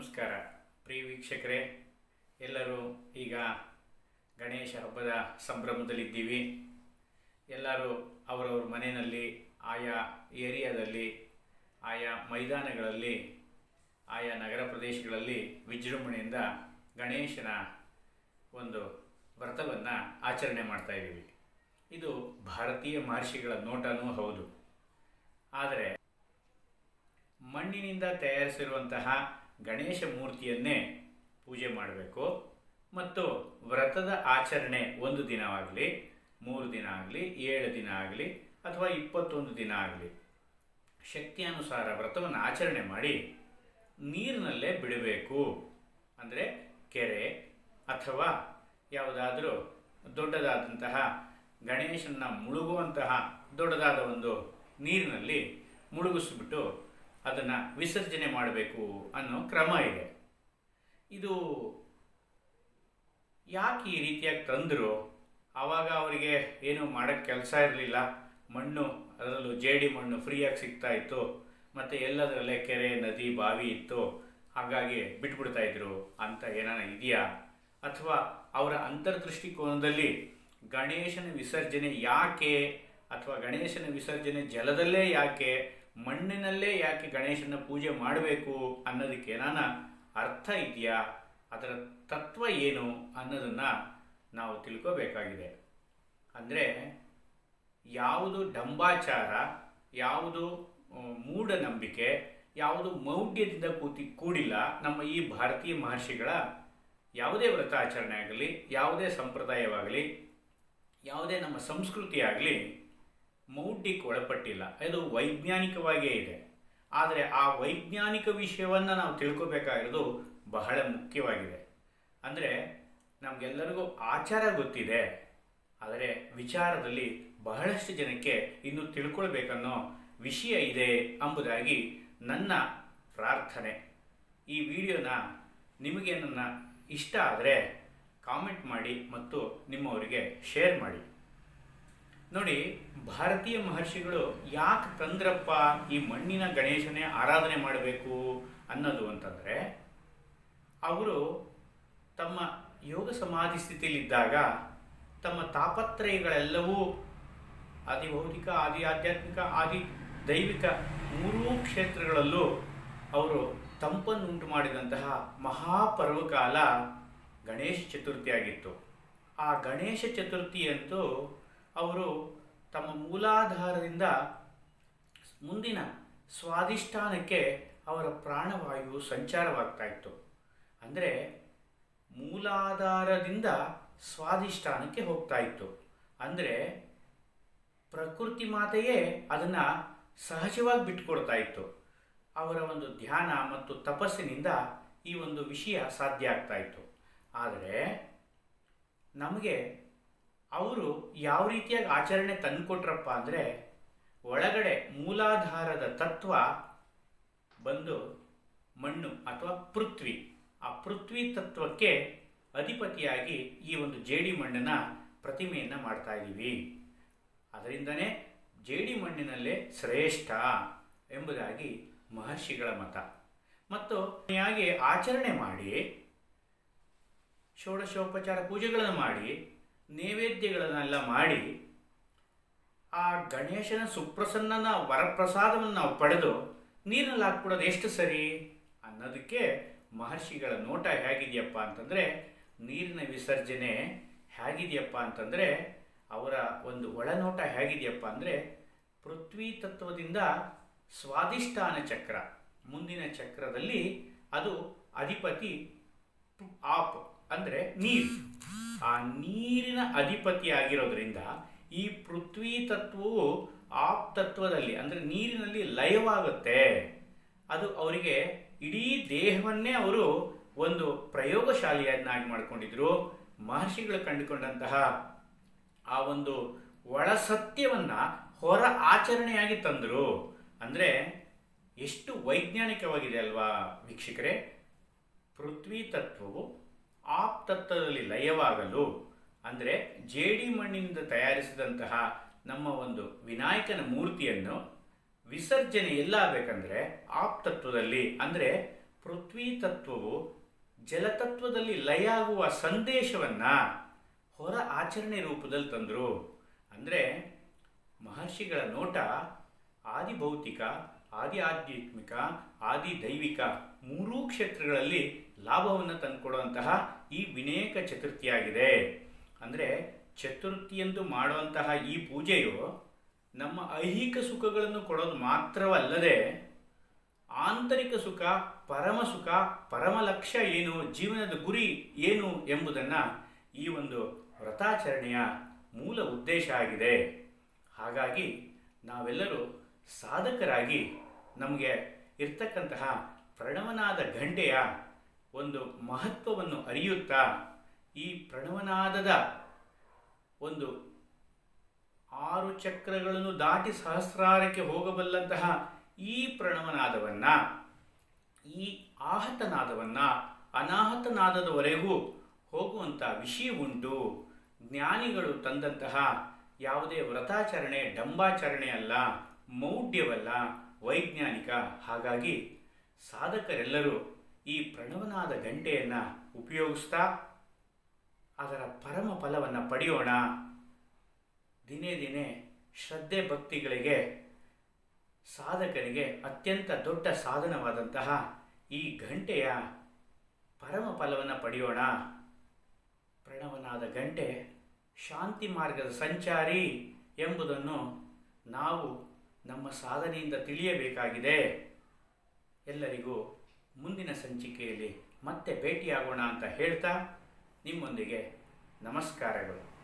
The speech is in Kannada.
ನಮಸ್ಕಾರ. ಪ್ರಿಯ ವೀಕ್ಷಕರೇ, ಎಲ್ಲರೂ ಈಗ ಗಣೇಶ ಹಬ್ಬದ ಸಂಭ್ರಮದಲ್ಲಿದ್ದೀವಿ. ಎಲ್ಲರೂ ಅವರವ್ರ ಮನೆಯಲ್ಲಿ, ಆಯಾ ಏರಿಯಾದಲ್ಲಿ, ಆಯಾ ಮೈದಾನಗಳಲ್ಲಿ, ಆಯಾ ನಗರ ಪ್ರದೇಶಗಳಲ್ಲಿ ವಿಜೃಂಭಣೆಯಿಂದ ಗಣೇಶನ ಒಂದು ವ್ರತವನ್ನು ಆಚರಣೆ ಮಾಡ್ತಾ ಇದ್ದೀವಿ. ಇದು ಭಾರತೀಯ ಮಹರ್ಷಿಗಳ ನೋಟನೂ ಹೌದು. ಆದರೆ ಮಣ್ಣಿನಿಂದ ತಯಾರಿಸಿರುವಂತಹ ಗಣೇಶ ಮೂರ್ತಿಯನ್ನೇ ಪೂಜೆ ಮಾಡಬೇಕು. ಮತ್ತು ವ್ರತದ ಆಚರಣೆ ಒಂದು ದಿನವಾಗಲಿ ಮೂರು ದಿನ ಆಗಲಿ, ಏಳು ದಿನ ಆಗಲಿ, ಅಥವಾ ಇಪ್ಪತ್ತೊಂದು ದಿನ ಆಗಲಿ. ಶಕ್ತಿಯಾನುಸಾರ ವ್ರತವನ್ನು ಆಚರಣೆ ಮಾಡಿ ನೀರಿನಲ್ಲೇ ಬಿಡಬೇಕು. ಅಂದರೆ ಕೆರೆ ಅಥವಾ ಯಾವುದಾದರೂ ದೊಡ್ಡದಾದಂತಹ ಗಣೇಶನ ಮುಳುಗುವಂತಹ ದೊಡ್ಡದಾದ ಒಂದು ನೀರಿನಲ್ಲಿ ಮುಳುಗಿಸ್ಬಿಟ್ಟು ಅದನ್ನು ವಿಸರ್ಜನೆ ಮಾಡಬೇಕು ಅನ್ನೋ ಕ್ರಮ ಇದೆ. ಇದು ಯಾಕೆ ಈ ರೀತಿಯಾಗಿ ತಂದರು? ಆವಾಗ ಅವರಿಗೆ ಏನು ಮಾಡೋಕ್ಕೆ ಕೆಲಸ ಇರಲಿಲ್ಲ. ಮಣ್ಣು, ಅದರಲ್ಲೂ ಜೇಡಿ ಮಣ್ಣು ಫ್ರೀಯಾಗಿ ಸಿಗ್ತಾ ಇತ್ತು. ಮತ್ತು ಎಲ್ಲದರಲ್ಲೇ ಕೆರೆ, ನದಿ, ಬಾವಿ ಇತ್ತು. ಹಾಗಾಗಿ ಬಿಟ್ಬಿಡ್ತಾ ಇದ್ರು ಅಂತ ಏನಾನ ಇದೆಯಾ? ಅಥವಾ ಅವರ ಅಂತರ್ದೃಷ್ಟಿಕೋನದಲ್ಲಿ ಗಣೇಶನ ವಿಸರ್ಜನೆ ಯಾಕೆ? ಅಥವಾ ಗಣೇಶನ ವಿಸರ್ಜನೆ ಜಲದಲ್ಲೇ ಯಾಕೆ? ಮಣ್ಣಿನಲ್ಲೇ ಯಾಕೆ ಗಣೇಶನ ಪೂಜೆ ಮಾಡಬೇಕು ಅನ್ನೋದಕ್ಕೆ ಏನಾನ ಅರ್ಥ ಇದೆಯಾ? ಅದರ ತತ್ವ ಏನು ಅನ್ನೋದನ್ನು ನಾವು ತಿಳ್ಕೋಬೇಕಾಗಿದೆ. ಅಂದರೆ ಯಾವುದು ಡಂಬಾಚಾರ, ಯಾವುದು ಮೂಢನಂಬಿಕೆ, ಯಾವುದು ಮೌಢ್ಯದಿಂದ ಕೂತಿ ಕೂಡಿಲ್ಲ ನಮ್ಮ ಈ ಭಾರತೀಯ ಮಹರ್ಷಿಗಳ ಯಾವುದೇ ವ್ರತಾಚರಣೆ ಆಗಲಿ, ಯಾವುದೇ ಸಂಪ್ರದಾಯವಾಗಲಿ, ಯಾವುದೇ ನಮ್ಮ ಸಂಸ್ಕೃತಿ ಆಗಲಿ ಮೌಢ್ಯಕ್ಕೆ ಒಳಪಟ್ಟಿಲ್ಲ. ಇದು ವೈಜ್ಞಾನಿಕವಾಗಿಯೇ ಇದೆ. ಆದರೆ ಆ ವೈಜ್ಞಾನಿಕ ವಿಷಯವನ್ನು ನಾವು ತಿಳ್ಕೋಬೇಕಾಗಿರೋದು ಬಹಳ ಮುಖ್ಯವಾಗಿದೆ. ಅಂದರೆ ನಮಗೆಲ್ಲರಿಗೂ ಆಚಾರ ಗೊತ್ತಿದೆ. ಆದರೆ ವಿಚಾರದಲ್ಲಿ ಬಹಳಷ್ಟು ಜನಕ್ಕೆ ಇನ್ನು ತಿಳ್ಕೊಳ್ಬೇಕನ್ನೋ ವಿಷಯ ಇದೆ ಎಂಬುದಾಗಿ ನನ್ನ ಪ್ರಾರ್ಥನೆ. ಈ ವಿಡಿಯೋನ ನಿಮಗೆ ನನ್ನ ಇಷ್ಟ ಆದರೆ ಕಾಮೆಂಟ್ ಮಾಡಿ ಮತ್ತು ನಿಮ್ಮವರಿಗೆ ಶೇರ್ ಮಾಡಿ. ನೋಡಿ, ಭಾರತೀಯ ಮಹರ್ಷಿಗಳು ಯಾಕೆ ತಂದ್ರಪ್ಪ ಈ ಮಣ್ಣಿನ ಗಣೇಶನೇ ಆರಾಧನೆ ಮಾಡಬೇಕು ಅನ್ನೋದು ಅಂತಂದರೆ, ಅವರು ತಮ್ಮ ಯೋಗ ಸಮಾಧಿ ಸ್ಥಿತಿಯಲ್ಲಿದ್ದಾಗ ತಮ್ಮ ತಾಪತ್ರಯಗಳೆಲ್ಲವೂ ಆದಿ ಭೌತಿಕ, ಆದಿ ಆಧ್ಯಾತ್ಮಿಕ, ಆದಿ ದೈವಿಕ ಮೂರೂ ಕ್ಷೇತ್ರಗಳಲ್ಲೂ ಅವರು ತಂಪನ್ನುಂಟು ಮಾಡಿದಂತಹ ಮಹಾಪರ್ವಕಾಲ ಗಣೇಶ ಚತುರ್ಥಿ ಆಗಿತ್ತು ಆ ಗಣೇಶ ಚತುರ್ಥಿಯಂತೂ ಅವರು ತಮ್ಮ ಮೂಲಾಧಾರದಿಂದ ಮುಂದಿನ ಸ್ವಾದಿಷ್ಠಾನಕ್ಕೆ ಅವರ ಪ್ರಾಣವಾಯು ಸಂಚಾರವಾಗ್ತಾ ಇತ್ತು. ಅಂದರೆ ಮೂಲಾಧಾರದಿಂದ ಸ್ವಾದಿಷ್ಠಾನಕ್ಕೆ ಹೋಗ್ತಾ ಇತ್ತು. ಅಂದರೆ ಪ್ರಕೃತಿ ಮಾತೆಯೇ ಅದನ್ನು ಸಹಜವಾಗಿ ಬಿಟ್ಕೊಡ್ತಾ ಇತ್ತು. ಅವರ ಒಂದು ಧ್ಯಾನ ಮತ್ತು ತಪಸ್ಸಿನಿಂದ ಈ ಒಂದು ವಿಷಯ ಸಾಧ್ಯ ಆಗ್ತಾ ಇತ್ತು. ಆದರೆ ನಮಗೆ ಅವರು ಯಾವ ರೀತಿಯಾಗಿ ಆಚರಣೆ ತಂದುಕೊಟ್ರಪ್ಪ ಅಂದರೆ ಒಳಗಡೆ ಮೂಲಾಧಾರದ ತತ್ವ ಬಂದು ಮಣ್ಣು ಅಥವಾ ಪೃಥ್ವಿ. ಆ ಪೃಥ್ವಿ ತತ್ವಕ್ಕೆ ಅಧಿಪತಿಯಾಗಿ ಈ ಒಂದು ಜೇಡಿ ಮಣ್ಣಿನ ಪ್ರತಿಮೆಯನ್ನು ಮಾಡ್ತಾ ಇದ್ದೀವಿ. ಅದರಿಂದನೇ ಜೇಡಿ ಮಣ್ಣಿನಲ್ಲೇ ಶ್ರೇಷ್ಠ ಎಂಬುದಾಗಿ ಮಹರ್ಷಿಗಳ ಮತ. ಮತ್ತು ಆಚರಣೆ ಮಾಡಿ, ಷೋಡಶೋಪಚಾರ ಪೂಜೆಗಳನ್ನು ಮಾಡಿ ನೈವೇದ್ಯಗಳನ್ನೆಲ್ಲ ಮಾಡಿ ಆ ಗಣೇಶನ ಸುಪ್ರಸನ್ನನ ವರಪ್ರಸಾದವನ್ನು ನಾವು ಪಡೆದು ನೀರಿನಲ್ಲಿ ಹಾಕ್ಬಿಡೋದು ಎಷ್ಟು ಸರಿ ಅನ್ನೋದಕ್ಕೆ ಮಹರ್ಷಿಗಳ ನೋಟ ಹೇಗಿದೆಯಪ್ಪ ಅಂತಂದರೆ ನೀರಿನ ವಿಸರ್ಜನೆ ಹೇಗಿದೆಯಪ್ಪ ಅಂತಂದರೆ ಅವರ ಒಂದು ಒಳನೋಟ ಹೇಗಿದೆಯಪ್ಪ ಅಂದರೆ ಪೃಥ್ವಿ ತತ್ವದಿಂದ ಸ್ವಾದಿಷ್ಠಾನ ಚಕ್ರ. ಮುಂದಿನ ಚಕ್ರದಲ್ಲಿ ಅದು ಅಧಿಪತಿ ಆಪ್ ಅಂದರೆ ನೀರು. ಆ ನೀರಿನ ಅಧಿಪತಿ ಆಗಿರೋದ್ರಿಂದ ಈ ಪೃಥ್ವಿ ತತ್ವವು ಆಪ್ ತತ್ವದಲ್ಲಿ, ಅಂದರೆ ನೀರಿನಲ್ಲಿ ಲಯವಾಗುತ್ತೆ. ಅದು ಅವರಿಗೆ ಇಡೀ ದೇಹವನ್ನೇ ಅವರು ಒಂದು ಪ್ರಯೋಗಶಾಲೆಯನ್ನಾಗಿ ಮಾಡಿಕೊಂಡಿದ್ರು. ಮಹರ್ಷಿಗಳು ಕಂಡುಕೊಂಡಂತಹ ಆ ಒಂದು ಒಳ ಸತ್ಯವನ್ನ ಹೊರ ಆಚರಣೆಯಾಗಿ ತಂದರು. ಅಂದರೆ ಎಷ್ಟು ವೈಜ್ಞಾನಿಕವಾಗಿದೆ ಅಲ್ವಾ ವೀಕ್ಷಕರೇ? ಪೃಥ್ವಿ ತತ್ವವು ಆಪ್ ತತ್ವದಲ್ಲಿ ಲಯವಾಗಲು ಅಂದರೆ ಜೇಡಿ ಮಣ್ಣಿನಿಂದ ತಯಾರಿಸಿದಂತಹ ನಮ್ಮ ಒಂದು ವಿನಾಯಕನ ಮೂರ್ತಿಯನ್ನು ವಿಸರ್ಜನೆ ಎಲ್ಲಾಗಬೇಕಂದ್ರೆ ಆಪ್ ತತ್ವದಲ್ಲಿ ಅಂದರೆ ಪೃಥ್ವಿ ತತ್ವವು ಜಲತತ್ವದಲ್ಲಿ ಲಯ ಆಗುವ ಸಂದೇಶವನ್ನು ಹೊರ ಆಚರಣೆ ರೂಪದಲ್ಲಿ ತಂದರು. ಅಂದರೆ ಮಹರ್ಷಿಗಳ ನೋಟ ಆದಿ ಭೌತಿಕ, ಆದಿ ಆಧ್ಯಾತ್ಮಿಕ, ಆದಿ ದೈವಿಕ, ಮೂರೂ ಕ್ಷೇತ್ರಗಳಲ್ಲಿ ಲಾಭವನ್ನು ತಂದುಕೊಡುವಂತಹ ಈ ವಿನಾಯಕ ಚತುರ್ಥಿಯಾಗಿದೆ. ಅಂದರೆ ಚತುರ್ಥಿಯಂದು ಮಾಡುವಂತಹ ಈ ಪೂಜೆಯು ನಮ್ಮ ಐಹಿಕ ಸುಖಗಳನ್ನು ಕೊಡೋದು ಮಾತ್ರವಲ್ಲದೆ ಆಂತರಿಕ ಸುಖ, ಪರಮ ಸುಖ, ಪರಮ ಲಕ್ಷ್ಯ ಏನು, ಜೀವನದ ಗುರಿ ಏನು ಎಂಬುದನ್ನು ಈ ಒಂದು ವ್ರತಾಚರಣೆಯ ಮೂಲ ಉದ್ದೇಶ ಆಗಿದೆ. ಹಾಗಾಗಿ ನಾವೆಲ್ಲರೂ ಸಾಧಕರಾಗಿ ನಮಗೆ ಇರ್ತಕ್ಕಂತಹ ಪ್ರಣವನಾದ ಗಂಟೆಯ ಒಂದು ಮಹತ್ವವನ್ನು ಅರಿಯುತ್ತಾ ಈ ಪ್ರಣವನಾದದ ಒಂದು ಆರು ಚಕ್ರಗಳನ್ನು ದಾಟಿ ಸಹಸ್ರಾರಕ್ಕೆ ಹೋಗಬಲ್ಲಂತಹ ಈ ಪ್ರಣವನಾದವನ್ನು, ಈ ಆಹತನಾದವನ್ನು, ಅನಾಹತನಾದದವರೆಗೂ ಹೋಗುವಂಥ ವಿಷಯ ಉಂಟು. ಜ್ಞಾನಿಗಳು ತಂದಂತಹ ಯಾವುದೇ ವ್ರತಾಚರಣೆ, ಡಂಬಾಚರಣೆ ಅಲ್ಲ, ಮೌಢ್ಯವಲ್ಲ, ವೈಜ್ಞಾನಿಕ. ಹಾಗಾಗಿ ಸಾಧಕರೆಲ್ಲರೂ ಈ ಪ್ರಣವನಾದ ಗಂಟೆಯನ್ನು ಉಪಯೋಗಿಸ್ತಾ ಅದರ ಪರಮ ಫಲವನ್ನು ಪಡೆಯೋಣ. ದಿನೇ ದಿನೇ ಶ್ರದ್ಧೆ ಭಕ್ತಿಗಳಿಗೆ ಸಾಧಕರಿಗೆ ಅತ್ಯಂತ ದೊಡ್ಡ ಸಾಧನವಾದಂತಹ ಈ ಗಂಟೆಯ ಪರಮ ಫಲವನ್ನು ಪಡೆಯೋಣ. ಪ್ರಣವನಾದ ಗಂಟೆ ಶಾಂತಿ ಮಾರ್ಗದ ಸಂಚಾರಿ ಎಂಬುದನ್ನು ನಾವು ನಮ್ಮ ಸಾಧನೆಯಿಂದ ತಿಳಿಯಬೇಕಾಗಿದೆ. ಎಲ್ಲರಿಗೂ ಮುಂದಿನ ಸಂಚಿಕೆಯಲ್ಲಿ ಮತ್ತೆ ಭೇಟಿಯಾಗೋಣ ಅಂತ ಹೇಳ್ತಾ ನಿಮ್ಮೊಂದಿಗೆ ನಮಸ್ಕಾರಗಳು.